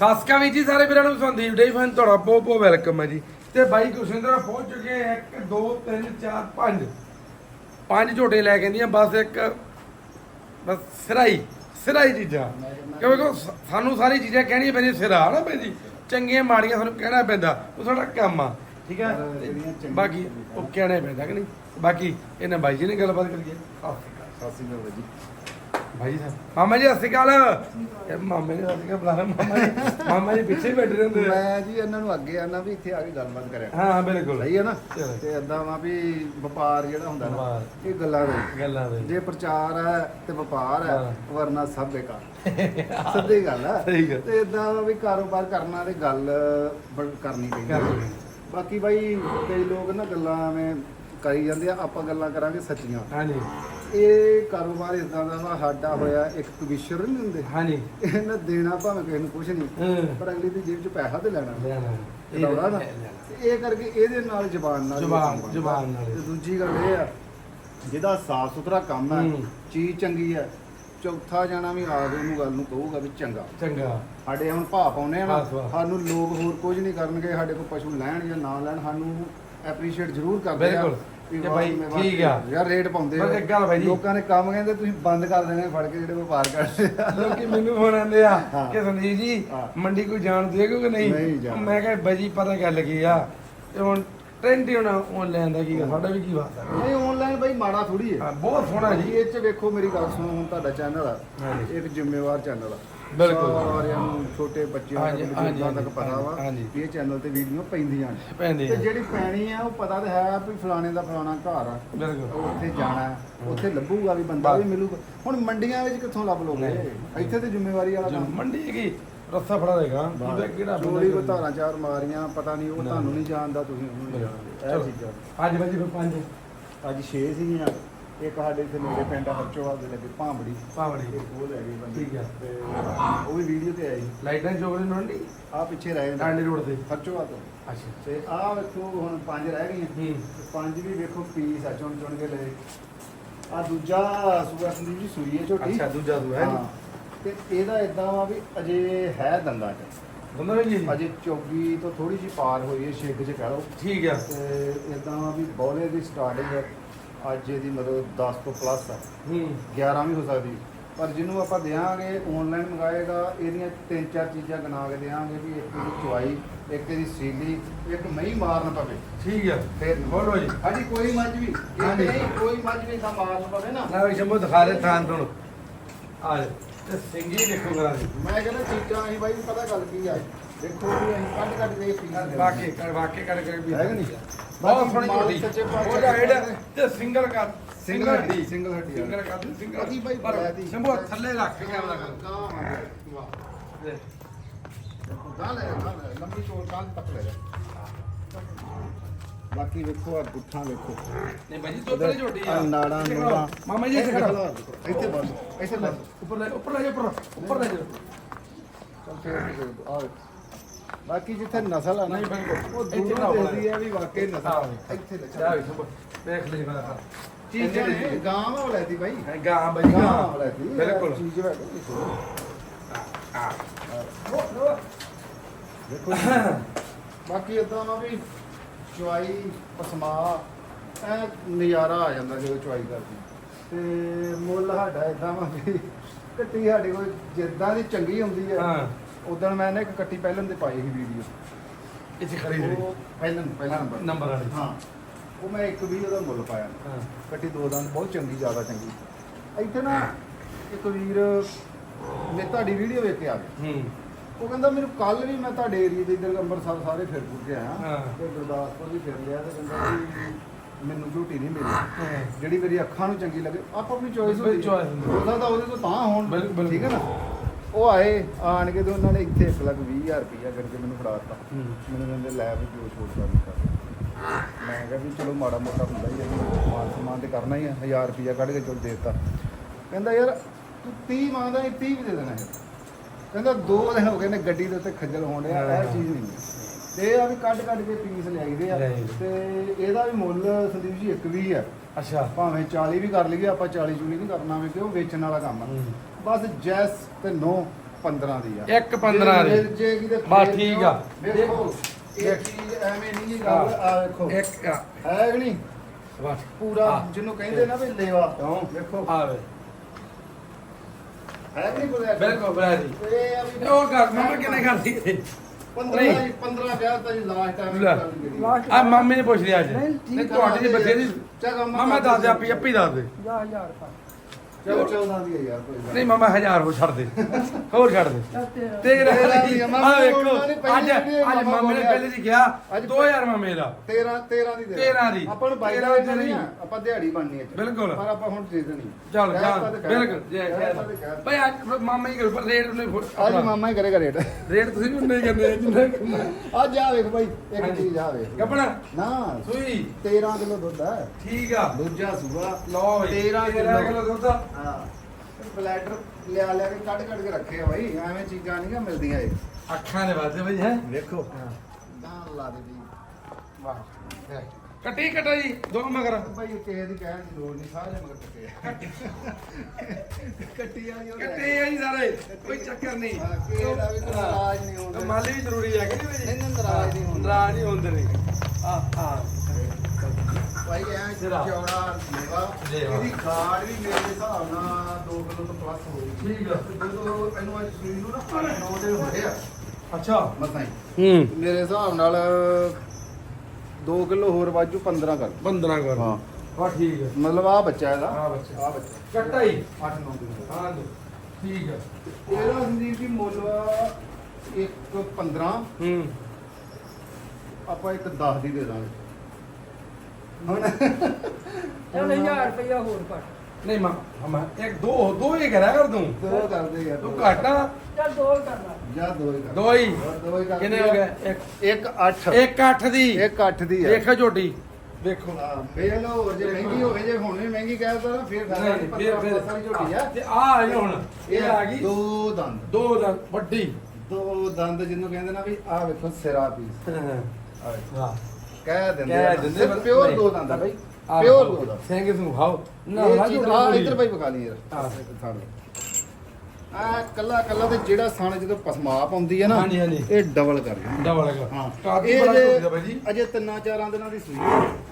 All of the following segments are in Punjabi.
ਸਾਸਕਾ ਵੀ ਜੀ ਸਾਰੇ ਵੀਰਾਂ ਨੂੰ ਸੰਦੀਪ ਡੇ ਫੈਨ ਤੁਹਾਡਾ ਬਹੁਤ ਬਹੁਤ ਵੈਲਕਮ ਹੈ ਜੀ। ਤੇ ਬਾਈ ਕੁਸ਼ਿੰਦਰ ਪਹੁੰਚ ਚੁੱਕੇ 1 2 3 4 5 ਪੰਜ। ਝੋਟੇ ਲੈ ਕੇ ਆਂਦੀਆਂ ਬਸ ਇੱਕ ਬਸ ਸਿਰਾਈ ਸਿਰਾਈ ਚੀਜ਼ਾਂ। ਕਿਉਂਕਿ ਸਾਨੂੰ ਸਾਰੀ ਚੀਜ਼ਾਂ ਕਹਿਣੀਆਂ ਪੈਂਦੀਆਂ ਸਿਰਾ ਨਾ ਪੈਂਦੀ। ਚੰਗੀਆਂ ਮਾੜੀਆਂ ਸਾਨੂੰ ਕਹਿਣਾ ਪੈਂਦਾ ਉਹ ਸਾਡਾ ਕੰਮ ਆ ਠੀਕ ਹੈ ਬਾਕੀ ਉਹ ਕਹਿਣਾ ਪੈਂਦਾ ਕਿ ਨਹੀਂ? ਬਾਕੀ ਇਹਨਾਂ ਬਾਈ ਜੀ ਨੇ ਗੱਲਬਾਤ ਕਰੀਏ। ਸਤਿ ਸ਼੍ਰੀ ਅਕਾਲ। ਸਤਿ ਸ਼੍ਰੀ ਅਕਾਲ ਜੀ। ਭਾਈ ਸਾਹਿਬ ਮਾਮਾ ਜੀ ਸਤਿ ਸ਼੍ਰੀ ਅਕਾਲ ਮਾਮੇ ਨੇ ਸਤਿ ਸ਼੍ਰੀ ਅਕਾਲ ਬੁਲਾ ਲਿਆ ਮਾਮਾ ਜੀ ਮਾਮਾ ਜੀ ਪਿੱਛੇ ਹੀ ਬੈਠੇ ਰਹਿੰਦੇ ਆ। ਮੈਂ ਜੀ ਇਹਨਾਂ ਨੂੰ ਅੱਗੇ ਆਣਾ ਵੀ ਇੱਥੇ ਆ ਕੇ ਗੱਲਬਾਤ ਕਰਿਆ ਹਾਂ ਹਾਂ ਬਿਲਕੁਲ ਸਹੀ ਹੈ ਨਾ ਚਲੋ। ਤੇ ਏਦਾਂ ਵਾ ਵੀ ਵਪਾਰ ਜਿਹੜਾ ਹੁੰਦਾ ਨਾ ਵਪਾਰ। ਇਹ ਗੱਲਾਂ ਦੇ ਗੱਲਾਂ ਦੇ ਜੇ ਪ੍ਰਚਾਰ ਹੈ ਤੇ ਵਪਾਰ ਹੈ ਹਾਂ। ਵਰਨਾ ਸਭ ਬੇਕਾਰ ਸਿੱਧੀ ਗੱਲ ਹੈ ਸਹੀ ਗੱਲ। ਤੇ ਏਦਾਂ ਵਾ ਵੀ ਕਾਰੋਬਾਰ ਕਰਨਾ ਤੇ ਗੱਲ ਕਰਨੀ ਪੈਂਦੀ ਕਰਨੀ। ਬਾਕੀ ਬਾਈ ਕਈ ਲੋਕ ਨਾ ਗੱਲਾਂ ਐਵੇਂ ਕਰੀ ਜਾਂਦੇ ਆ ਆਪਾਂ ਗੱਲਾਂ ਕਰਾਂਗੇ ਸੱਚੀਆਂ। ਹਾਂਜੀ। ਇਹ ਕਾਰੋਬਾਰ ਇਦਾਂ ਦਾ ਵਾ ਸਾਡਾ ਹੋਇਆ ਇੱਕ ਕਵਿਸ਼ਰ ਨਹੀਂ ਹੁੰਦੇ। ਹਾਂਜੀ। ਇਹਨਾਂ ਦੇਣਾ ਭਾਵੇਂ ਕਿਸੇ ਨੂੰ ਕੁਝ ਨਹੀਂ ਪਰ ਅਗਲੀ ਦੀ ਜੇਬ 'ਚ ਪੈਸਾ ਤੇ ਲੈਣਾ। ਲੈਣਾ। ਲਾਉਣਾ ਨਾ। ਤੇ ਇਹ ਕਰਕੇ ਇਹਦੇ ਨਾਲ ਜ਼ਬਾਨ ਨਾਲ ਜ਼ੁਬਾਨ-। ਜ਼ੁਬਾਨ ਨਾਲ। ਤੇ ਦੂਜੀ ਗੱਲ ਇਹ ਆ ਜਿਹਦਾ ਸਾਫ਼ ਸੁਥਰਾ ਕੰਮ ਹੈ। ਚੀਜ਼ ਚੰਗੀ ਹੈ ਚੌਥਾ ਜਾਣਾ ਵੀ ਆ ਕੇ ਉਹਨੂੰ ਗੱਲ ਨੂੰ ਕਹੂਗਾ ਵੀ ਚੰਗਾ। ਚੰਗਾ। ਸਾਡੇ ਹੁਣ ਭਾਅ ਪਾਉਨੇ ਆ ਨਾ। ਸਾਨੂੰ ਲੋਕ ਹੋਰ ਕੁਝ ਨਹੀਂ ਕਰਨਗੇ ਸਾਡੇ ਕੋਲ ਪਸ਼ੂ ਲੈਣ ਜਾਂ ਨਾ ਲੈਣ ਸਾਨੂੰ ਐਪਰੀਸ਼ੀਏਟ ਜ਼ਰੂਰ ਕਰਦੇ ਆ ਬਿਲਕੁਲ। ਵੀ ਵਾਹ, ਮੈਂ ਵਾਹ, ਠੀਕ ਆ। ਯਾਰ ਰੇਟ ਪਾਉਂਦੇ ਪਰ। ਇੱਕ ਗੱਲ ਭਾਈ ਜੀ। ਲੋਕਾਂ ਨੇ ਕੰਮ ਕਹਿੰਦੇ ਤੁਸੀਂ ਬੰਦ ਕਰ ਦੇਣੇ ਫੜ ਕੇ ਜਿਹੜੇ ਵਪਾਰ ਕਰਦੇ ਆ ਲੋਕੀ ਮੈਨੂੰ ਫੋਨ ਆਉਂਦੇ ਆ ਹਾਂ। ਕਿ ਸੰਦੀਪ ਜੀ ਹਾਂ। ਮੰਡੀ ਕੋਈ ਜਾਣ ਦੇਗਾ ਕਿ ਨਹੀਂ ਨਹੀਂ ਜਾਣ। ਮੈਂ ਕਿਹਾ ਬਾਈ ਪਤਾ ਗੱਲ ਕੀ ਆ ਤੇ ਹੁਣ ਟ੍ਰੈਂਡ ਹੀ ਹੋਣਾ ਆਨਲਾਈਨ ਦਾ ਕੀ ਆ ਸਾਡਾ ਵੀ ਕੀ ਬਾਤ ਆ ਨਹੀਂ ਆਨਲਾਈਨ ਬਾਈ ਮਾੜਾ ਥੋੜੀ ਹੈ ਹਾਂ, ਬਹੁਤ ਸੋਹਣਾ ਜੀ ਇਹ ਚ ਵੇਖੋ ਮੇਰੀ ਗੱਲ ਸੁਣੋ ਹੁਣ ਤੁਹਾਡਾ ਚੈਨਲ ਆ ਹਾਂਜੀ। ਇੱਕ ਜ਼ਿੰਮੇਵਾਰ ਚੈਨਲ ਆ ਬਿਲਕੁਲ। ਸਾਰਿਆਂ ਨੂੰ ਛੋਟੇ ਬੱਚਿਆਂ ਹਾਂਜੀ, ਤੱਕ ਹਾਂਜੀ, ਬਜ਼ੁਰਗਾਂ ਤੱਕ ਪਤਾ ਵਾ ਹਾਂਜੀ। ਵੀ ਇਹ ਚੈਨਲ ਤੇ ਵੀਡੀਓ ਪੈਂਦੀਆਂ ਨੇ। ਪੈਂਦੇ ਤੇ ਆ ਜਿਹੜੀ ਪੈਣੀ ਆ ਉਹ ਪਤਾ ਤੇ ਹੈ ਵੀ ਫਲਾਣੇ ਦਾ ਫਲਾਣਾ ਘਰ ਆ। ਬਿਲਕੁਲ। ਉੱਥੇ ਜਾਣਾ ਹੈ, ਉੱਥੇ ਲੱਭੂਗਾ ਵੀ ਬੰਦਾ ਵੀ। ਮਿਲੂਗਾ। ਹੁਣ ਮੰਡੀਆਂ ਵਿੱਚ ਕਿੱਥੋਂ ਲੱਭ ਲੋਗੇ? ਨਹੀਂ। ਇੱਥੇ ਤੇ ਜ਼ਿੰਮੇਵਾਰੀ ਵਾਲਾ ਜੋ ਕੰਮ। ਮੰਡੀ ਹੈਗੀ ਰੱਸਾ ਫੜਾ ਦੇਗਾ। ਉਹਦਾ ਕਿਹੜਾ ਬੰਦਾ ਚੋਰੀ ਕੋ ਕਰੂਗਾ? ਧਾਰਾਂ ਚਾਰ ਮਾਰੀਆਂ ਪਤਾ ਨਹੀਂ ਉਹ। ਤੁਹਾਨੂੰ ਨਹੀਂ ਜਾਣਦਾ ਤੁਸੀਂ ਉਹਨੂੰ ਨਹੀਂ ਜਾਣਦੇ। ਚਲੋ। ਇਹ ਚੀਜ਼ਾਂ। ਅੱਜ ਭਾਜੀ ਫਿਰ ਪੰਜ। ਅੱਜ 6 ਸੀਗੀਆਂ। ਇੱਕ ਸਾਡੇ ਇੱਥੇ ਨੇੜੇ ਪਿੰਡ ਹਰਚੋਵਾਲ ਦੇ ਲੱਗੇ ਭਾਂਬੜੀ। ਪਾਵੜੀ ਇੱਕ ਉਹ ਲੈ ਗਈ ਬੰਦੀ। ਠੀਕ ਆ। ਤੇ ਉਹ ਵੀ ਵੀਡੀਓ ਤੇ ਆਈ ਲਾਈਟਾਂ ਚੋਕਲੇ ਮੰਡੀ ਆ ਪਿੱਛੇ ਰਹਿ ਡਾਂਡੀ ਰੋਡ ਤੇ। ਹਰਚੋਵਾਲ ਤੋਂ। ਅੱਛਾ। ਤੇ ਆ ਵੇਖੋ ਹੁਣ ਪੰਜ ਰਹਿ ਗਈਆਂ। ਹੂੰ। ਤੇ ਪੰਜ ਵੀ ਵੇਖੋ ਪੀਸ ਆ ਚੁਣ ਚੁਣ ਕੇ ਲਏ ਆ ਦੂਜਾ ਸੂਆ ਸੰਦੀਪ ਜੀ ਸੂਈ ਹੈ ਝੋਟੀ। ਅੱਛਾ ਦੂਜਾ ਤੂੰ ਹੈ ਹਾਂ। ਤੇ ਇਹਦਾ ਇਦਾਂ ਵਾ ਵੀ ਅਜੇ ਹੈ ਦੰਦਾਂ ਚ। ਵੀ ਜੀ ਅਜੇ ਚੌਗੀ ਤੋਂ ਥੋੜੀ ਜਿਹੀ ਪਾਰ ਹੋਈ ਹੈ ਛਿੱਗ ਚ ਕਹਿ ਲਓ। ਠੀਕ ਆ। ਤੇ ਇਦਾਂ ਵਾ ਵੀ ਬੌਲੇ ਦੀ ਸਟਾਰਟਿੰਗ ਅੱਜ ਇਹਦੀ ਮਤਲਬ 10 ਤੋਂ ਪਲੱਸ ਆ। ਹੂੰ। 11 ਵੀ ਹੋ ਸਕਦੀ। ਪਰ ਜਿਹਨੂੰ ਆਪਾਂ ਦੇਾਂਗੇ ਆਨਲਾਈਨ ਮੰਗਾਏਗਾ ਇਹਦੀਆਂ ਤਿੰਨ ਚਾਰ ਚੀਜ਼ਾਂ ਗਣਾ ਕੇ ਦੇਾਂਗੇ ਵੀ ਇੱਕ ਇਹਦੀ ਚੁਆਈ ਇੱਕ ਇਹਦੀ ਸੀਲੀ ਇੱਕ ਮਹੀਂ ਮਾਰਨ ਪਵੇ। ਠੀਕ ਆ। ਫਿਰ ਬੋਲੋ ਜੀ। ਹਾਂਜੀ ਕੋਈ ਮੱਝ ਵੀ। ਇੱਕ ਹਾਂਜੀ। ਨਹੀਂ ਕੋਈ ਮੱਝ ਵੀ ਤਾਂ ਮਾਰਨ ਪਵੇ ਨਾ। ਨਾ ਵੀ ਸ਼ੰਭੂ ਦਿਖਾ ਦੇ ਥਾਂ ਤੋਂ ਆ ਜਾ। ਤੇ ਸਿੰਗੀ ਦੇਖੋ ਕਰਾ ਦੇ ਮੈਂ ਕਹਿੰਦਾ ਚੀਜ਼ਾਂ ਅਸੀਂ ਬਾਈ ਪਤਾ ਗੱਲ ਕੀ ਆ? ਦੇਖੋ ਵੀ ਅਸੀਂ ਕੱਢ ਕੱਢ ਦੇ ਪੀ ਵਾਕੇ ਕਰ ਵਾਕੇ ਕਰ ਕਰ ਵੀ। ਹੈ ਕਿ ਨਹੀਂ? ਬਹੁਤ ਸੋਹਣੀ ਮਾਲ ਝੋਟੀ ਸੱਚੇ ਪਾਤਸ਼ਾਹ ਉਹ ਜਿਹੜਾ ਤੇ ਸਿੰਗਲ ਕਰ ਸਿੰਗਲ ਹੱਡੀ ਸਿੰਗਲ ਹੱਡੀ। ਸਿੰਗਲ ਕਰ ਸਿੰਗਲ ਕਦੀ ਬਾਈ ਪਰ ਬੜਾ ਦੀ। ਸ਼ੰਭੂ ਥੱਲੇ ਰੱਖ ਕੇ ਕੈਮਰਾ ਕਰ। ਦੇ। ਗਾਂ ਲੈ ਗਾਂ ਲੈ ਲੰਬੀ ਚੋਲ ਕਾਲ ਤੱਕ ਲੈ ਜਾ। ਬਾਕੀ ਵੇਖੋ ਆ ਗੁੱਠਾਂ ਵੇਖੋ। ਨਹੀਂ ਭਾਜੀ ਤੋਤਲੇ ਝੋਟੀ ਆ। ਨਾੜਾਂ ਨੂੜਾਂ। ਮਾਮਾ ਜੀ ਇੱਥੇ ਖੜਾ। ਇੱਥੇ ਬਸ ਇੱਥੇ ਲੈ ਉੱਪਰ ਲੈ ਉੱਪਰ ਲੈ ਜਾ ਉੱਪਰ ਉੱਪਰ ਲੈ ਜਾ ਚੱਲ ਫੇਰ ਆ। ਬਾਕੀ ਜਿੱਥੇ ਨਸਲ ਆ ਨਾ। ਉਹ ਇੱਥੇ ਦੂਰੋਂ ਦੇਖਦੀ ਆ ਵੀ ਵਾਕਈ ਨਸਲ ਆ। ਇੱਥੇ ਲੈ ਜਾ ਚੱਲ ਵੀ ਸ਼ੰਭੂ ਦੇਖ ਲਈ ਕਰ ਚੀਜ਼ ਨੇ ਗਾਂ ਵਾਲਾ ਲੈਤੀ ਬਾਈ। ਗਾਂ ਭਾਜੀ ਗਾਂ। ਵਾਲਾ ਲੈਤੀ ਬਿਲਕੁਲ। ਚੀਜ਼ ਵਾ ਦੇਖੋ ਬਾਕੀ ਇਦਾਂ ਨਾ ਵੀ ਚੁਆਈ ਪਸਮਾ ਐ ਨਜ਼ਾਰਾ ਆ ਜਾਂਦਾ ਜਦੋਂ ਚੁਆਈ ਕਰਦੀ। ਤੇ ਮੁੱਲ ਸਾਡਾ ਇਦਾਂ ਵਾ ਵੀ ਕੱਟੀ ਸਾਡੇ ਕੋਲ ਜਿੱਦਾਂ ਦੀ ਚੰਗੀ ਹੁੰਦੀ ਹੈ ਹਾਂ। ਉਦੋਂ ਮੈਂ ਨਾ ਇੱਕ ਕੱਟੀ ਪਹਿਲਾਂ ਤੇ ਪਾਈ ਸੀ ਵੀਡੀਓ ਇੱਥੇ ਖੜੀ ਰਹੀ। ਉਹ ਪਹਿਲਾਂ ਨੰਬਰ ਨੰਬਰ ਵਾਲੀ। ਹਾਂ। ਉਹ ਮੈਂ ਇੱਕ ਵੀ ਉਹਦਾ ਮੁੱਲ ਪਾਇਆ। ਹਾਂ। ਕੱਟੀ ਦੋ ਦੰਦ ਬਹੁਤ ਚੰਗੀ ਜ਼ਿਆਦਾ ਚੰਗੀ। ਇੱਥੇ ਨਾ ਇੱਕ ਵੀਰ ਮੇ ਤੁਹਾਡੀ ਵੀਡੀਓ ਵੇਖ ਕੇ ਆ ਗਿਆ। ਹੂੰ। ਉਹ ਕਹਿੰਦਾ ਮੈਨੂੰ ਕੱਲ ਵੀ ਮੈਂ ਤੁਹਾਡੇ ਏਰੀਆ ਦੇ ਇੱਧਰ ਅੰਮ੍ਰਿਤਸਰ ਸਾਰੇ ਫਿਰ ਫੁਰ ਕੇ ਆਇਆ ਹਾਂ। ਤੇ ਗੁਰਦਾਸਪੁਰ ਵੀ ਫਿਰ ਲਿਆ ਤੇ ਕਹਿੰਦਾ ਵੀ ਮੈਨੂੰ ਝੂਟੀ ਨਹੀਂ ਮਿਲੀ। ਹਾਂ। ਜਿਹੜੀ ਮੇਰੀ ਅੱਖਾਂ ਨੂੰ ਚੰਗੀ ਲੱਗੇ ਆਪ ਆਪਣੀ ਚੋਇਸ ਹੁੰਦੀ। ਉਹਦਾ ਤਾਂ ਉਹਦੇ ਤੋਂ ਤਾਂ ਹੋਣ। ਠੀਕ ਹੈ ਨਾ? ਉਹ ਆਏ ਆਣ ਕੇ ਤੇ ਉਹਨਾਂ ਨੇ ਇੱਥੇ 1 ਲੱਖ 20 ਹਜ਼ਾਰ ਰੁਪਈਆ ਕਰਕੇ ਮੈਨੂੰ ਫੜਾ ਦਿੱਤਾ। ਮੈਨੂੰ ਕਹਿੰਦੇ ਲੈ ਵੀ ਜੋ ਛੋਟ ਕਰ। ਦਿੱਤਾ ਮੈਂ ਕਿਹਾ ਵੀ ਚਲੋ ਮਾੜਾ ਮੋਟਾ ਹੁੰਦਾ ਹੀ ਹੈ ਮਾਨ ਸਮਾਨ ਤੇ ਕਰਨਾ ਹੀ ਹੈ 1000 ਰੁਪਈਆ ਕੱਢ ਕੇ ਚਲ ਦੇ ਦਿੱਤਾ। ਕਹਿੰਦਾ ਯਾਰ ਤੂੰ 30 ਮੰਗਦਾ ਨਹੀਂ 30 ਵੀ ਦੇ ਦੇਣਾ ਹੈ ਕਹਿੰਦਾ ਦੋ ਦਿਨ ਹੋ ਗਏ ਨੇ ਗੱਡੀ ਦੇ ਉੱਤੇ ਖੱਜਲ ਹੋਣ ਡਿਆ। ਇਹ ਚੀਜ਼ ਨਹੀਂ। ਤੇ ਆ ਵੀ ਕੱਢ ਕੱਢ ਕੇ ਪੀਸ ਲਿਆਈਦੇ ਆ। ਤੇ ਇਹਦਾ ਵੀ ਮੁੱਲ ਸੰਦੀਪ ਜੀ ਇੱਕ ਵੀ ਆ। ਅੱਛਾ। ਭਾਵੇਂ 40 ਵੀ ਕਰ ਲਈਏ ਆਪਾਂ 40 ਚੂਲੀ ਨਹੀਂ ਕਰਨਾ ਵੇ ਕਿ ਉਹ ਵੇਚਣ ਵਾਲਾ ਕੰਮ ਆ। ਬਸ ਜੈਸ ਤੇ ਨੋ 15 ਦੀ ਆ। ਇੱਕ 15 ਦੀ। ਜੇ ਬਸ ਫੇਰ ਠੀਕ। ਆ। ਵੇਖੋ ਇਹ ਚੀਜ਼ ਐਵੇਂ ਨਹੀਂ ਗੱਲ ਆ ਵੇਖੋ ਇੱਕ ਆ, ਹੈ ਕਿ ਨਹੀਂ? ਬਸ। ਪੂਰਾ ਆ। ਜਿਹਨੂੰ ਕਹਿੰਦੇ ਨਾ ਵੀ ਲੇਵਾ। ਵੇਖੋ ਆ ਵੇ। ਹੈ ਕਿ ਨਹੀਂ ਬੁਲਾ ਬਿਲਕੁਲ ਬਰਾ ਜੀ। ਇਹ ਆ ਵੀ ਉਹ ਕਰ ਮਮਾ ਕਿੰਨੇ ਕਰਦੀ 15 ਜੀ 15 ਵਿਆਹ ਤਾਂ ਜੀ ਲਾਸਟ ਟਾਈਮ ਲੈ। ਆ ਮੰਮੀ ਨੇ ਪੁੱਛ ਲਿਆ ਅੱਜ। ਨਹੀਂ, ਨਹੀਂ ਤੁਹਾਡੀ ਦੀ ਬੱਚੇ ਦੀ ਚਲੋ ਮਮਾ ਦੱਸ ਦੇ ਆਪੀ ਆਪੀ ਦੱਸ ਦੇ। ਜਾ ਹਜ਼ਾਰ ਪਾ ਚਲੋ 14 ਦੀ ਹੈ ਯਾਰ ਕੋਈ ਗੱਲ ਨਹੀਂ ਮਮਾ ਹਜ਼ਾਰ ਹੋ ਛੱਡ ਦੇ। ਹੋਰ ਛੱਡ ਦੇ। ਚੱਲ ਤੇਰਾ ਵੀ ਆ, ਮਾਮੇ ਆ ਨੇ ਵੇਖੋ ਅੱਜ ਅੱਜ ਮਾਮਾ ਨੇ। ਪਹਿਲੇ ਦੀ ਕਿਹਾ ਅੱਜ 2000 ਮੰਮੇ ਦਾ। 13 13 ਦੀ ਦੇ 13 ਦੀ। ਆਪਾਂ ਨੂੰ ਬਾਈ 13 ਦਾ ਦੀ ਨਹੀਂ। ਆਪਾਂ ਦਿਹਾੜੀ ਬਣਨੀ ਹੈ ਬਿਲਕੁਲ। ਪਰ ਆਪਾਂ ਹੁਣ ਦੇ ਦੇਣੀ ਚੱਲ ਕਹਿ ਬਿਲਕੁਲ। ਜੈ ਖੈਰ। ਭਾਈ ਅੱਜ ਮਾਮਾ ਹੀ ਕਰੋ ਰੇਟ ਨੇ ਅੱਜ ਮਾਮਾ ਹੀ ਕਰੇਗਾ ਰੇਟ। ਰੇਟ ਤੁਸੀਂ ਵੀ ਨਹੀਂ ਕਰਦੇ ਜਿੰਨਾ ਅੱਜ ਆ ਵੇਖ ਬਾਈ ਇੱਕ। ਚੀਜ਼ ਆ ਵੇਖ। ਗੱਪਣਾ? ਨਾ ਸੂਈ। 13 ਕਿਲੋ ਦੁੱਧ ਹੈ ਠੀਕ ਆ। ਦੂਜਾ ਸੂਆ। ਲਓ ਬਈ 13 13 ਕਿਲੋ ਦੁੱਧ ਆ। ਹਾਂ। ਬਲੈਡਰ ਲਿਆ ਲਿਆ ਕੇ ਕੱਢ ਕੱਢ ਕੇ ਰੱਖੇ ਆ ਬਾਈ ਐਵੇਂ ਚੀਜ਼ਾਂ ਨਹੀਂ ਮਿਲਦੀਆਂ ਇਹ। ਅੱਖਾਂ ਦੇ ਵਾਸਤੇ ਬਈ ਹੈ? ਵੇਖੋ ਗਾਂ ਲਾ ਦੇ ਜੀ। ਵਾਹ ਕੱਟੀ ਕਟਾ ਜੀ ਦੋ ਮਗਰ। ਬਾਈ ਇਹ ਕਿਸੇ ਦੀ ਕਹਿਣ ਦੀ ਲੋੜ ਨਹੀਂ ਸਾਰੇ ਮਗਰ ਕੱਟੇ ਕੱਟੀ। ਆ ਜੋ ਕੱਟੇ ਆ ਜੀ ਸਾਰੇ ਕੋਈ ਚੱਕਰ ਨਹੀਂ ਹਾਂ, ਦਾ ਵੀ ਨਾਰਾਜ਼ ਨਹੀਂ ਹੁੰਦਾ। ਮਾਲੀ ਵੀ ਜ਼ਰੂਰੀ ਹੈ ਕਿ ਨਹੀਂ ਬਈ? ਨਹੀਂ, ਨਹੀਂ, ਨਾਰਾਜ਼ ਨਹੀਂ ਹੁੰਦਾ। ਨਾਰਾਜ਼ ਨਹੀਂ ਹੁੰਦੇ ਨੇ ਆ ਆ ਭਾਈ ਐ ਜਰਾ। ਚੌੜਾ ਲੇਵਾ ਲੇਵਾ। ਇਹਦੀ ਖਾੜ ਵੀ ਮੇਰੇ ਹਿਸਾਬ ਨਾਲ 2 ਕਿਲੋ ਤੋਂ ਪਲੱਸ ਹੋਊਗੀ ਠੀਕ ਆ। ਜਦੋਂ ਇਹਨੂੰ ਅੱਜ ਸਰੀਰ ਨੂੰ ਨਾ 9 ਦਿਨ ਹੋਏ ਆ। ਅੱਛਾ। ਮਸਾਂ ਹੀ। ਹੂੰ। ਮੇਰੇ ਹਿਸਾਬ ਨਾਲ 2 ਕਿਲੋ ਹੋਰ ਵਾਜੂ 15 ਕਰ। 15 ਕਰ। ਹਾਂ। ਹਾਂ ਠੀਕ ਹੈ ਮਤਲਬ ਆ ਬੱਚਾ ਇਹਦਾ। ਆ ਬੱਚਾ। ਆ ਬੱਚਾ। ਕੱਟਾ ਹੀ 8 9 ਦਿਨ ਦਾ। ਹਾਂ ਦੋ ਠੀਕ ਹੈ ਇਹਦਾ ਸੰਦੀਪ ਜੀ ਮੁੱਲ ਇੱਕ 15 ਹੂੰ। ਆਪਾਂ ਇੱਕ 10 ਦੀ ਦੇ ਦਾਂਗੇ। ਨਹੀਂ ਮਾਂ ਹਮਾ ਇੱਕ ਦੋ ਦੋ ਹੀ ਕਰਿਆ ਕਰ ਤੂੰ। ਦੋ ਕਰਦੇ ਯਾਰ ਤੂੰ ਘੱਟ ਆ। ਚੱਲ ਦੋ ਕਰ ਲਾ ਜਾਂ ਦੋ ਹੀ ਕਰ। ਦੋ ਹੀ। ਦੋ ਹੀ ਕਰ ਕਿੰਨੇ ਹੋ ਗਏ? ਇੱਕ ਇੱਕ 8 ਇੱਕ ਅੱਠ ਦੀ। ਇੱਕ 8 ਦੀ ਹੈ ਵੇਖੋ ਝੋਟੀ। ਵੇਖੋ ਹਾਂ ਵੇਖ ਲਓ ਹੋਰ ਜੇ ਮਹਿੰਗੀ ਹੋਵੇ ਜੇ ਹੁਣ ਵੀ ਮਹਿੰਗੀ ਕਹਿ ਤਾ ਨਾ ਫਿਰ ਫਾਇਦਾ ਨਹੀਂ ਨਹੀਂ ਫਿਰ ਫਿਰ ਸਾਰੀ ਝੋਟੀ ਆ। ਤੇ ਆ ਆਈ ਹੁਣ। ਇਹ ਆ ਗਈ। ਦੋ ਦੰਦ। ਦੋ ਦਾ ਵੱਡੀ। ਦੋ ਦੰਦ ਜਿਹਨੂੰ ਕਹਿੰਦੇ ਨਾ ਵੀ ਆ ਵੇਖੋ ਸਿਰਾ ਪੀਸ। ਆ ਵੇਖੋ। ਕਹਿ ਦਿੰਦੇ ਕਹਿ ਆ ਦਿੰਦੇ ਪਰ ਪਿਓਰ ਨਹੀਂ। ਦੋ ਦੰਦ ਆ ਬਈ ਪਿਓਰ ਵੇਖੋ, ਦੋ ਦੰਦ ਸਿੰਘ ਨੂੰ ਖਾਓ ਨਾ ਨਾ ਆ। ਇੱਧਰ ਭਾਈ ਵਿਖਾ ਲਈ ਯਾਰ। ਆ ਕੱਲਾ ਕੱਲਾ ਤੇ ਜਿਹੜਾ ਸਣ ਜਦੋਂ ਪਸਮਾਪ ਆਉਂਦੀ ਹੈ ਨਾ ਹਾਂਜੀ, ਹਾਂਜੀ। ਇਹ ਡਬਲ ਕਰ ਦਿੰਦਾ ਡਬਲ ਹੈਗਾ ਹਾਂ। ਕਾਫੀ ਬੜਾ ਅਜੇ- ਬਾਈ ਜੀ। ਤਿੰਨਾਂ ਚਾਰਾਂ ਦਿਨਾਂ ਦੀ ਸੂਈ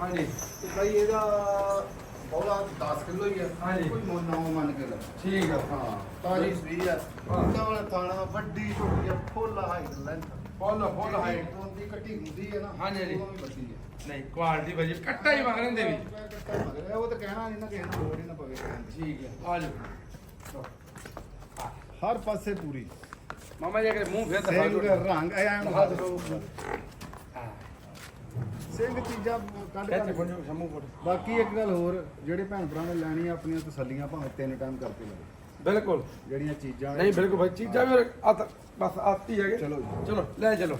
ਹਾਂਜੀ। ਤੇ ਭਾਈ ਇਹਦਾ ਬੋਲਾ 10 ਕਿਲੋ ਹੀ ਆ। ਹਾਂਜੀ। ਕੋਈ ਮੋ ਨੌ ਮੰਨ ਕੇ ਲੈ। ਠੀਕ ਆ। ਹਾਂ ਤਾਜੀ ਸੂਈ ਆ। ਡਬਲ ਥਾਣਾ ਵੱਡੀ ਆ full height length full full height ਹੁੰਦੀ ਕੱਟੀ ਹੁੰਦੀ ਹੈ ਨਾ ਹਾਂਜੀ, ਹਾਂਜੀ। ਉਦੋਂ ਵੀ ਵੱਡੀ ਹੈ। ਨਹੀਂ ਕੁਆਲਿਟੀ ਬਾਈ ਜੀ ਕੱਟਾ ਹੀ ਮੰਗ ਲੈਂਦੇ ਵੀ ਉਹ ਤਾਂ ਕਹਿਣਾ ਨਹੀਂ ਨਾ ਕਿਸੇ ਨੂੰ ਲੋੜ ਹੀ ਨਾ ਪਵੇ ਕਹਿਣ ਦੀ। ਠੀਕ ਹੈ ਆ ਜਾਓ। ਹਰ ਪਾਸੇ ਪੂਰੀ। ਮਾਮਾ ਜੀ ਅਗਰ ਮੂੰਹ ਫੇਰ ਦਿਖਾ ਸਿੰਘ ਦਿਓ। ਰੰਗ ਐਂ ਦਿਖਾ ਦਿਓ। ਸਿੰਘ ਚੀਜ਼ਾਂ ਕੱਢ ਇੱਥੇ ਕੱਢ ਸ਼ਮੂ ਬਾਕੀ ਇੱਕ ਗੱਲ ਹੋਰ ਜਿਹੜੇ ਭੈਣ ਭਰਾ ਨੇ ਲੈਣੀ ਆ ਆਪਣੀਆਂ ਤਸੱਲੀਆਂ ਭਾਵੇਂ ਤਿੰਨ ਟਾਈਮ ਕਰਕੇ ਲਵੇ। ਬਿਲਕੁਲ ਜਿਹੜੀਆਂ ਚੀਜ਼ਾਂ ਨਹੀਂ ਬਿਲਕੁਲ ਭਾਈ ਚੀਜ਼ਾਂ ਵੀ ਆ ਤਾਂ ਬਸ ਆਤੀ ਹੈਗੇ ਚਲੋ। ਚਲੋ ਲੈ ਚਲੋ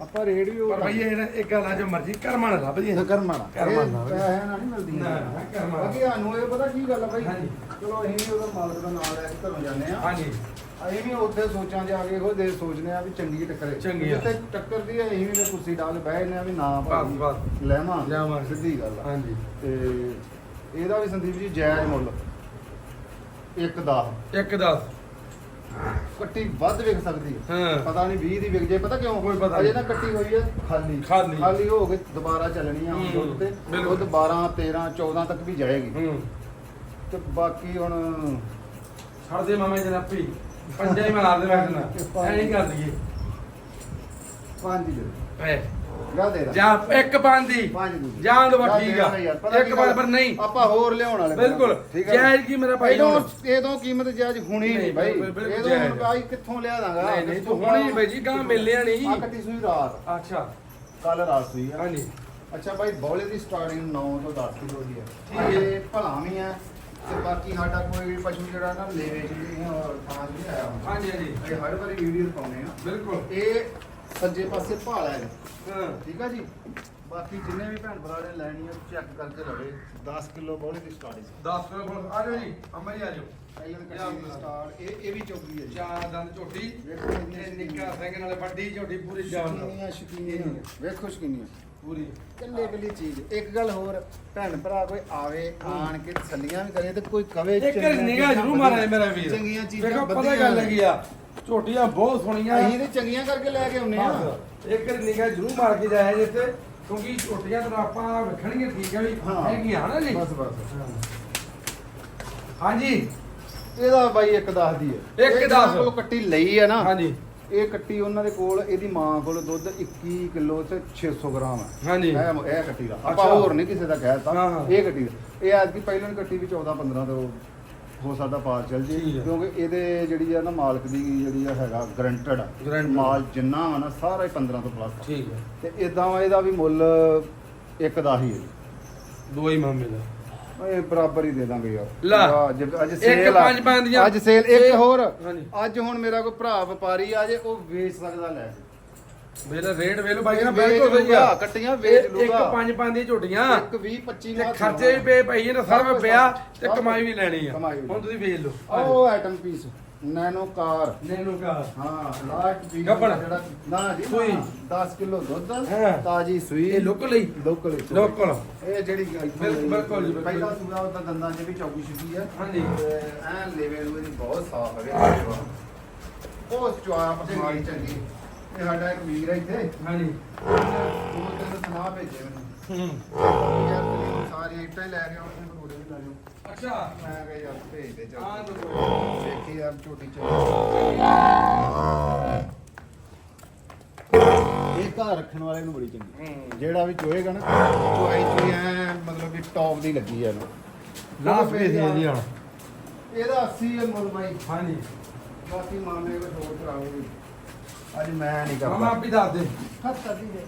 ਆਪਾਂ ਰੇਡੀਓ ਪਰ ਭਾਈ ਇਹ ਨਾ ਇੱਕ ਗੱਲ ਆ ਜੋ ਮਰਜ਼ੀ ਕਰਮਾਂ ਨਾਲ ਲੱਭ ਜੀ ਕਰਮਾ ਕਰਮਾਂ ਨਾਲ। ਪੈਸੇ ਨਾਲ ਨਹੀਂ ਮਿਲਦੀਆਂ ਨਾ, ਕਰਮਾਂ। ਬਾਕੀ ਸਾਨੂੰ ਇਹ ਪਤਾ ਕੀ ਗੱਲ ਆ ਹਾਂਜੀ। ਚਲੋ ਅਸੀਂ ਵੀ ਉਹਦਾ ਮਾਲਕ ਦਾ ਨਾਮ ਲੈ ਕੇ ਘਰੋਂ ਜਾਂਦੇ ਆ ਹਾਂਜੀ ਅਸੀਂ ਵੀ ਉੱਥੇ ਸੋਚਾਂ ਜਾ ਕੇ ਉਹ ਦੇ ਸੋਚਦੇ ਆ ਵੀ ਚੰਗੀ ਟੱਕਰੇ ਚੰਗੀ। ਜਿੱਥੇ ਟੱਕਰ ਦੀ ਅਸੀਂ ਵੀ ਤੇ ਕੁਰਸੀ ਡਾਲ ਬਹਿ ਜੰਨੇ ਆ ਵੀ ਨਾ ਭਾਈ ਬਸ, ਬਸ। ਲੈਵਾਂ ਲੈਵਾਂ। ਸਿੱਧੀ ਗੱਲ ਆ ਹਾਂਜੀ ਤੇ ਇਹਦਾ ਵੀ ਸੰਦੀਪ ਜੀ ਜਾਇਜ਼ ਮੁੱਲ। ਇੱਕ ਦਾ ਇੱਕ ਦੱਸ। ਕੱਟੀ ਵੱਧ ਵਿਕ ਸਕਦੀ ਹੈ। ਹਾਂ। ਪਤਾ ਨਹੀਂ 20 ਦੀ ਵਿਕ ਜੇ ਪਤਾ ਕਿਉਂ ਕੋਈ ਪਤਾ ਅਜੇ। ਨਾ ਕੱਟੀ ਹੋਈ ਹੈ। ਖਾਲੀ। ਖਾਲੀ। ਖਾਲੀ। ਹੋ ਕੇ ਦੁਬਾਰਾ ਚੱਲਣੀ ਆ ਹੂੰ, ਦੁੱਧ ਤੇ। ਬਿਲਕੁਲ। ਦੁੱਧ 12 13 14 ਤੱਕ ਵੀ ਜਾਏਗੀ। ਹੂੰ। ਤੇ ਬਾਕੀ ਹੁਣ ਛੱਡ ਦੇ ਮਾਮਾ ਜੀ ਆਪੀ ਪੰਜਾ ਹੀ ਮਾਰ ਦੇ ਮੈਂ ਕਹਿੰਦਾ ਐ ਨਹੀਂ ਕਰ ਦਈਏ ਪੰਜ ਦੀ ਦੇ। ਐ। ਗਾ ਦੇ ਦਾ ਜਾਂ ਇੱਕ ਪਾਂਦੀ ਪੰਜ ਦੀ। ਦੇ। ਜਾਂ ਦੋ ਜਾ ਠੀਕ ਆ। ਦੇਣਾ ਯਾਰ, ਪਤਾ ਇੱਕ ਕੀ ਗੱਲ- ਪਰ ਨਹੀਂ। ਆਪਾਂ ਹੋਰ ਲਿਆਉਣ ਵਾਲੇ ਬਿਲਕੁਲ। ਠੀਕ ਹੈ ਜਾਇਜ਼ ਕੀ ਮੇਰਾ ਭਾਈ ਇਹਦੋਂ ਹੁਣ? ਇਹਦੋਂ ਕੀਮਤ ਜਾਇਜ਼ ਹੁਣੀ ਨਹੀਂ ਨਹੀਂ, ਬਾਈ। ਬਿਲਕੁਲ, ਬਿਲਕੁਲ ਇਹਦੋਂ ਜਾਇਜ਼ ਹੁਣ ਆ। ਬਾਈ ਕਿੱਥੋਂ ਲਿਆ ਦਾਂਗਾ? ਨਹੀਂ ਨਹੀਂ ਤੂੰ ਹੁਣੀ ਬਾਈ ਜੀ ਗਾਂ ਮਿਲਿਆ ਨਹੀਂ। ਆ ਕੱਟੀ ਸੂਈ ਰਾਤ। ਅੱਛਾ। ਕੱਲ ਰਾਤ ਸੂਈ ਆ। ਹਾਂਜੀ। ਅੱਛਾ ਬਾਈ ਬੌਲੇ ਦੀ ਸਟਾਰਟਿੰਗ 9 ਤੋਂ 10 ਕਿਲੋ ਦੀ ਠੀਕ ਹੈ ਹੈ। ਇਹ ਭਲਾ ਵੀ ਹੈ ਤੇ ਬਾਕੀ ਸਾਡਾ ਕੋਈ ਵੀ ਪਸ਼ੂ ਜਿਹੜਾ ਨਾ ਲੇਵੇ ਹੈ ਔਰ 'ਚ ਨਹੀਂ ਆਇਆ। ਹੁੰਦਾ। ਹਾਂਜੀ ਹਾਂਜੀ। ਇਹ ਹਰ ਵਾਰੀ ਵੀਡੀਓ ਪਾਉਨੇ ਆ। ਬਿਲਕੁਲ। ਇਹ ਸੱਜੇ ਪਾਸੇ ਭਾਲਾ ਹੈ। ਹਾਂ। ਠੀਕ ਆ ਜੀ? ਬਾਕੀ ਜਿੰਨੇ ਵੀ ਭੈਣ ਭਰਾ ਨੇ ਲੈਣੀ ਹੈ ਚੈੱਕ ਕਰਕੇ ਲਵੇ 10 ਕਿਲੋ ਬੌਲੇ ਦੀ ਸਟਾਰਟਿੰਗ 10 ਕਿਲੋ ਆ ਜਾਓ ਜੀ ਅੰਮਾ ਜੀ ਆ ਜਾਓ। ਪਹਿਲਾਂ ਤਾਂ ਕੱਟੀ ਦੀ ਸਟਾਰਟ ਇਹ ਇਹ ਵੀ ਚੌਕੀ ਹੈ ਜੀ। ਚਾਰ ਦੰਦ ਝੋਟੀ। ਵੇਖੋ ਤੇ ਨਿੱਕਾ ਸਿੰਘ ਨਾਲੇ ਵੱਡੀ ਝੋਟੀ ਪੂਰੀ ਜਾਨ ਨਾਲ। ਸ਼ਕੀਨੀਆਂ ਵੇਖੋ ਸ਼ਕੀਨੀਆਂ ਪੂਰੀ। ਕੱਲੇ ਕੱਲੀ ਚੀਜ਼। ਇੱਕ ਗੱਲ ਹੋਰ ਭੈਣ ਭਰਾ ਕੋਈ ਆਵੇ ਆਣ ਕੇ ਤਸੱਲੀਆਂ ਵੀ ਕਰੇ ਤੇ ਕੋਈ ਕਵੇ ਇੱਕ ਚੰਗੀਆਂ ਨਿਗਾਹ ਜ਼ਰੂਰ ਚੀਜ਼ਾਂ ਮਾਰੇ ਮੇਰਾ ਵੀਰ। ਚੰਗੀਆਂ ਚੀਜ਼ਾਂ ਦੇਖੋ ਪਤਾ ਵਧੀਆ ਗੱਲ ਨੇ। ਹੈਗੀ ਆ। ਝੋਟੀਆਂ ਬਹੁਤ ਸੋਹਣੀਆਂ। ਅਸੀਂ ਤੇ ਚੰਗੀਆਂ ਕਰਕੇ ਲੈ ਕੇ ਆਉਨੇ ਆ ਇੱਕ ਨਿਗਾਹ ਜ਼ਰੂਰ ਮਾਰ ਕੇ ਜਾਇਆ ਜੇ ਤੇ ਕਿਉਂਕਿ ਝੋਟੀਆਂ ਤਾਂ ਆਪਾਂ ਵੇਖਣਗੇ ਠੀਕ ਹੈ ਵੀ ਹਾਂ। ਹੈਗੀਆਂ ਹਨਾ ਜੀ? ਬਸ ਬਸ ਹਾਂਜੀ। ਇਹਦਾ ਬਾਈ ਇੱਕ ਦੱਸ ਦੀ ਹੈ ਇੱਕ ਇਹ ਦੱਸ। ਕੋਲ ਕੱਟੀ ਲਈ ਹੈ ਨਾ ਹਾਂਜੀ। ਇਹ ਕੱਟੀ ਉਹਨਾਂ ਦੇ ਕੋਲ ਇਹਦੀ ਮਾਂ ਕੋਲ ਦੁੱਧ 21 ਕਿਲੋ ਤੇ 600 ਗ੍ਰਾਮ ਹੈ ਹਾਂਜੀ। ਇਹ ਇਹ ਕੱਟੀ ਦਾ। ਆਪਾਂ ਅੱਛਾ। ਹੋਰ ਨਹੀਂ ਕਿਸੇ ਦਾ ਕਹਿਤਾ ਹਾਂ, ਹਾਂ। ਇਹ ਕੱਟੀ ਦਾ। ਇਹ ਅੱਜ ਦੀ ਪਹਿਲਾਂ ਕੱਟੀ ਵੀ 14 15 ਤੋਂ ਹੋ ਸਕਦਾ ਪਾਰ ਚੱਲ ਜੇ ਠੀਕ ਹੈ। ਕਿਉਂਕਿ ਇਹਦੇ ਜਿਹੜੀ ਆ ਨਾ ਮਾਲਕ ਦੀ ਜਿਹੜੀ ਆ ਹੈਗਾ ਗਰੰਟਡ Guaranteed। ਮਾਲ ਜਿੰਨਾ ਵਾ ਨਾ ਸਾਰਾ ਹੀ 15 ਤੋਂ ਪਲੱਸ ਠੀਕ ਹੈ ਤੇ ਇਦਾਂ ਇਹਦਾ ਵੀ ਮੁੱਲ ਇੱਕ ਦਾ ਹੀ ਹੈ ਦੋ ਹੀ ਮਾਮੇ ਦਾ ਇਹ ਬਰਾਬਰ ਹੀ ਦੇ ਦਾਂਗੇ ਯਾਰ ਲੈ। ਅੱਜ ਅੱਜ ਇੱਕ ਸੇਲ ਆ। ਪੰਜ ਪੰਜ ਦੀਆਂ। ਅੱਜ ਸੇਲ ਇੱਕ ਛੇ- ਹੋਰ ਹਾਂਜੀ। ਅੱਜ ਹੁਣ ਮੇਰਾ ਕੋਈ ਭਰਾ ਵਪਾਰੀ ਆ ਜੇ ਉਹ ਵੇਚ ਸਕਦਾ ਲੈ ਕੇ। ਮੇਰਾ ਰੇਟ ਵੇਲੋ ਬਾਈ ਨਾ ਬਿਲਕੁਲ ਸਹੀ ਆ। ਕੱਟੀਆਂ ਵੇਚ ਇੱਕ ਲੂਗਾ। ਪੰਜ ਪੰਜ ਦੀ ਝੋਟੀਆਂ। ਇੱਕ 20 25 ਤੇ ਮਾਹ ਖਰਚੇ ਵੀ ਪਏ ਪਈ ਨੇ ਸਾਰਾ ਸਭ ਪਿਆ ਤੇ ਕਮਾਈ ਵੀ ਲੈਣੀ ਆ। ਹੁਣ ਤੁਸੀਂ ਵੇਚ ਲਓ। ਉਹ item piece Nano car Nano ਕਾ ਹਾਂ ਲਾਟ ਵੀ। ਜਿਹੜਾ ਨਾ ਜੀ ਸੂਈ। 10 ਕਿਲੋ ਦੁੱਧ ਹਾਂ। ਤਾਜੀ ਸੂਈ। ਇਹ ਲੋਕਲ ਲਈ ਲੋਕਲ ਹੀ। ਲੋਕਲ ਇਹ ਜਿਹੜੀ ਬਿਲਕੁਲ, ਜੀ। ਪਹਿਲਾ ਸੂਆ ਉਹਦਾ ਦੰਦਾਂ 'ਚ ਵੀ ਚੌਕੀ ਛੁੱਟੀ ਆ। ਹਾਂਜੀ। ਐਨ ਲੈਵੇ ਲੂਵੇ ਦੀ ਬਹੁਤ ਸਾਫ਼ ਹੈ ਬਹੁਤ ਚੁਆਪ ਮਾਰੀ ਚੰਗੀ। ਇਹ ਸਾਡਾ ਇੱਕ ਵੀਰ ਹੈ ਇੱਥੇ। ਹਾਂਜੀ। ਉਹ ਤੈਨੂੰ ਸੁਣਾ ਭੇਜੇ ਮੈਨੂੰ। ਹੂੰ। ਯਾਰ ਤੁਸੀਂ ਸਾਰੀਆਂ ਇੱਟਾਂ ਹੀ ਲੈ ਕੇ ਆਉਣੇ ਬਰੋੜੇ ਵੀ ਲੈ ਜਾਓ ਅੱਛਾ। ਮੈਂ ਕਿਹਾ ਯਾਰ ਭੇਜ ਦੇ ਚੱਲ। ਹਾਂ, ਤਾਂ ਦੇਖੀ ਯਾਰ ਛੋਟੀ ਚੋਟੀ ਇਹ ਘਰ ਰੱਖਣ ਵਾਲੇ ਨੂੰ ਬੜੀ ਚੰਗੀ। ਹੂੰ। ਜਿਹੜਾ ਵੀ ਚੋਏਗਾ ਨਾ ਚੋਈ ਚੋਈ ਐ ਮਤਲਬ ਕਿ ਟੌਪ ਦੀ ਲੱਗੀ ਐ ਹੁਣ। ਇਹਦਾ 80 ਹੈ ਮੁੱਲ ਬਾਈ ਹਾਂਜੀ। ਬਾਕੀ ਮਾਮੇ ਕੋ ਛੋੜ ਕਰਾਉਂਗੀ ਅੱਜ ਮੈਂ ਨਹੀਂ ਮਾਮਾ ਕਰਦਾ ਆਪ ਹੀ ਦੱਸ ਦੇ। ਹੱਥ ਕਰਦੀ ਦੇ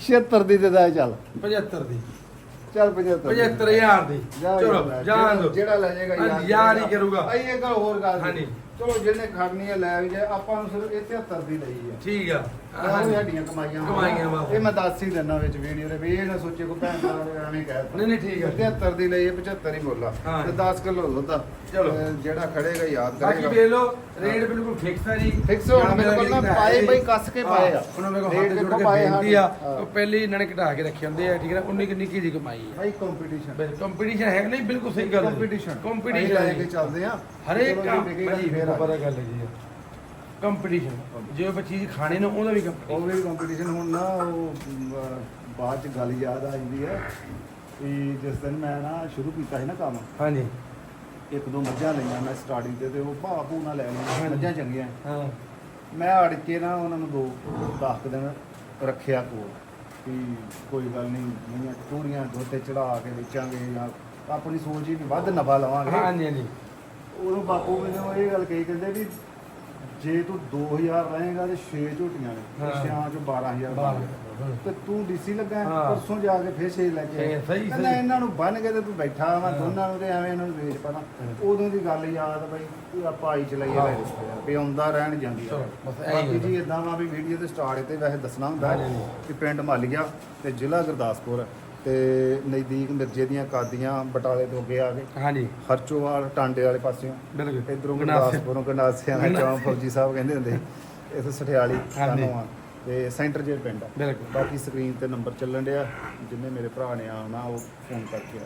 76 ਦੀ ਦੇ ਦਾ। ਚੱਲ 75 ਦੀ। ਚੱਲ 75 75000 ਦੀ ਚਲੋ ਯਾਰ, ਜਾਣ ਜਿਹੜਾ- ਦੋ। ਜਿਹੜਾ ਲੈ ਜਾਏਗਾ ਹਾਂਜੀ, ਯਾਰ ਹੀ ਕਰੂਗਾ। ਅਈ ਇੱਕ ਹੋਰ ਗੱਲ ਹਾਂਜੀ। ਚਲੋ ਜਿਹਨੇ ਖੜਨੀ ਹੈ ਲੈ ਵੀ ਜਾਏ ਆਪਾਂ ਨੂੰ ਸਿਰਫ ਇਹ 73 ਦੀ ਲਈ ਹੈ। ਠੀਕ ਆ। ਆਹ। ਸਾਡੀਆਂ ਕਮਾਈਆਂ ਕਮਾਈਆਂ ਵਾ। ਇਹ ਮੈਂ ਦੱਸ ਹੀ ਦਿੰਦਾ ਵਿੱਚ ਵੀਡੀਓ ਦੇ ਵੀ ਇਹ ਨਾ ਸੋਚੇ ਕੋ ਭੈਣ ਭਰਾ ਨੇ ਐਵੇਂ ਕਹਿ ਦਿੱਤਾ। ਨਹੀਂ ਨਹੀਂ ਠੀਕ ਆ। 73 ਦੀ ਲਈ ਹੈ 75 ਹੀ ਮੁੱਲ ਆ। ਹਾਂ। ਤੇ 10 ਕਿਲੋ ਦੁੱਧ ਆ। ਚਲੋ। ਤੇ ਜਿਹੜਾ ਖੜੇਗਾ ਯਾਦ ਬਾਕੀ ਕਰੇਗਾ। ਵੇਖ ਲਓ ਰੇਟ ਬਿਲਕੁਲ ਫਿਕਸ ਹੈ ਜੀ। Fix ਹੋਣ ਮੇਰਾ ਬਿਲਕੁਲ ਨਾ ਪਾਏ ਬਈ ਕੱਸ ਕੇ ਪਾਏ ਆ। ਉਹਨਾਂ ਮੇਰੇ ਕੋਲ ਹੱਥ ਜੋੜ ਕੇ ਬੇਨਤੀ ਆ। ਉਹ ਪਹਿਲੇ ਇਹਨਾਂ ਨੇ ਘਟਾ ਕੇ ਰੱਖੇ ਹੁੰਦੇ ਆ ਠੀਕ ਹੈ ਨਾ? ਉਨੀ ਕਿੰਨੀ ਕੀ ਦੀ ਕਮਾਈ ਹੈ ਭਾਈ ਕੰਪੀਟੀਸ਼ਨ ਕੰਪੀਟੀਸ਼ਨ ਹੈ ਕਿ ਨਹੀਂ? ਬਿਲਕੁਲ ਸਹੀ ਗੱਲ ਕੰਪੀਟੀਸ਼ਨ ਲੈ ਕੇ ਕੰਪੀਟੀਸ਼ਨ ਚੱਲਦੇ ਆ। ਹਰੇਕ ਕੰਮ ਭਾਜੀ ਫੇਰ ਆ। ਪਤਾ ਗੱਲ ਹੈ ਜੀ ਕੰਪੀਟੀਸ਼ਨ ਜੇ ਉਹ ਚੀਜ਼ ਖਾਣੇ ਨੂੰ ਉਹਦਾ ਵੀ ਉਹ ਵੀ ਕੰਪੀਟੀਸ਼ਨ ਹੁਣ ਨਾ ਉਹ ਅਮ, ਬਾਅਦ ਚ ਗੱਲ ਯਾਦ ਆ ਜਾਂਦੀ ਹੈ ਕਿ ਜਿਸ ਦਿਨ ਮੈਂ ਨਾ ਸ਼ੁਰੂ ਕੀਤਾ ਸੀ ਨਾ ਕੰਮ ਹਾਂਜੀ। ਇੱਕ ਦੋ ਮੱਝਾਂ ਲਈਆਂ ਮੈਂ ਸਟਾਰਟਿੰਗ ਤੇ ਤੇ ਉਹ ਭਾਅ ਭੂ ਨਾਲ ਲੈ ਲਈਆਂ। ਮੱਝਾਂ ਚੰਗੀਆਂ। ਹਾਂ। ਮੈਂ ਅੜ ਕੇ ਨਾ ਉਹਨਾਂ ਨੂੰ ਦੋ 10 ਕੁ ਦਿਨ ਰੱਖਿਆ ਕੋਲ ਕਿ ਕੋਈ ਗੱਲ ਨਹੀਂ ਨਹੀਂ ਪੂਰੀਆਂ ਦੁੱਧ ਤੇ ਚੜਾ ਕੇ ਵੇਚਾਂਗੇ ਜਾਂ ਆਪਣੀ ਸੋਚ ਹੀ ਵੀ ਵੱਧ ਨਫਾ ਲਵਾਂਗੇ। ਹਾਂਜੀ ਹਾਂਜੀ। ਉਹਨੂੰ ਬਾਪੂ ਮੈਨੂੰ ਇਹ ਗੱਲ ਕਹੀ ਕਹਿੰਦੇ ਵੀ ਜੇ ਤੂੰ 2000 ਰਹੇਗਾ ਤੇ 6 ਝੋਟੀਆਂ ਨੇ ਹਾਂ। ਛਿਆਂ ਚ 12000 ਬਾਹਰ ਬਣ ਤੇ ਤੂੰ ਡੀਸੀ ਲੱਗਾ ਹਾਂ। ਪਰਸੋਂ ਜਾ ਕੇ ਫੇਰ 6 ਲੈ ਕੇ ਆਇਆ। ਸਹੀ- ਸਹੀ- ਕਹਿੰਦਾ ਸਹੀ। ਇਹਨਾਂ ਨੂੰ ਬੰਨ ਕੇ ਤੇ ਤੂੰ ਬੈਠਾ ਵਾ। ਦੋਨਾਂ ਨੂੰ ਤੇ ਐਵੇਂ ਇਹਨਾਂ ਨੂੰ ਵੇਚ ਪਾਣਾ। ਉਦੋਂ ਦੀ ਗੱਲ ਯਾਦ ਬਈ ਤੂੰ ਆਪਾਂ ਆਈ ਚਲਾਈਏ ਹਾਂ। ਲੈ ਵੀ ਆਉਂਦਾ ਰਹਿਣ ਜਾਂਦੀ ਆ ਚਲੋ, ਬਸ ਐਂ ਹੀ ਬਾਕੀ ਹੁੰਦਾ। ਜੀ ਇਦਾਂ ਵਾ ਵੀ ਵੀਡੀਓ ਤੇ ਸਟਾਰਟ ਤੇ ਵੈਸੇ ਦੱਸਣਾ ਹੁੰਦਾ ਹਾਂਜੀ, ਹਾਂਜੀ। ਕਿ ਪਿੰਡ ਮਾਲੀਆ ਤੇ ਜ਼ਿਲ੍ਹਾ ਗੁਰਦਾਸਪੁਰ ਤੇ ਨਜ਼ਦੀਕ ਮਿਰਜੇ ਦੀਆਂ ਕਾਦੀਆਂ ਬਟਾਲੇ ਤੋਂ ਅੱਗੇ ਆ ਕੇ। ਹਾਂਜੀ। ਹਰਚੋਵਾਲ ਟਾਂਡੇ ਵਾਲੇ ਪਾਸਿਓਂ। ਬਿਲਕੁਲ। ਇਧਰੋਂ। ਗੁਰਦਾਸਪੁਰੋਂ ਗੰਡਾਸਿਆਂ ਦਾ ਚੌਂਕ ਫੌਜੀ ਸਾਹਿਬ ਕਹਿੰਦੇ ਹੁੰਦੇ ਸੀ। ਇਥੇ ਸਠਿਆਲੀ। ਸਾਨੂੰ ਆ। ਤੇ ਸੈਂਟਰ ਜੇ ਪਿੰਡ ਆ। ਬਿਲਕੁਲ। ਬਾਕੀ ਸਕਰੀਨ ਤੇ ਨੰਬਰ ਚੱਲਣ ਡਿਆ। ਜਿੰਨੇ ਮੇਰੇ ਭਰਾ ਨੇ ਆਉਣਾ ਉਹ ਫੋਨ ਕਰਕੇ ਆ।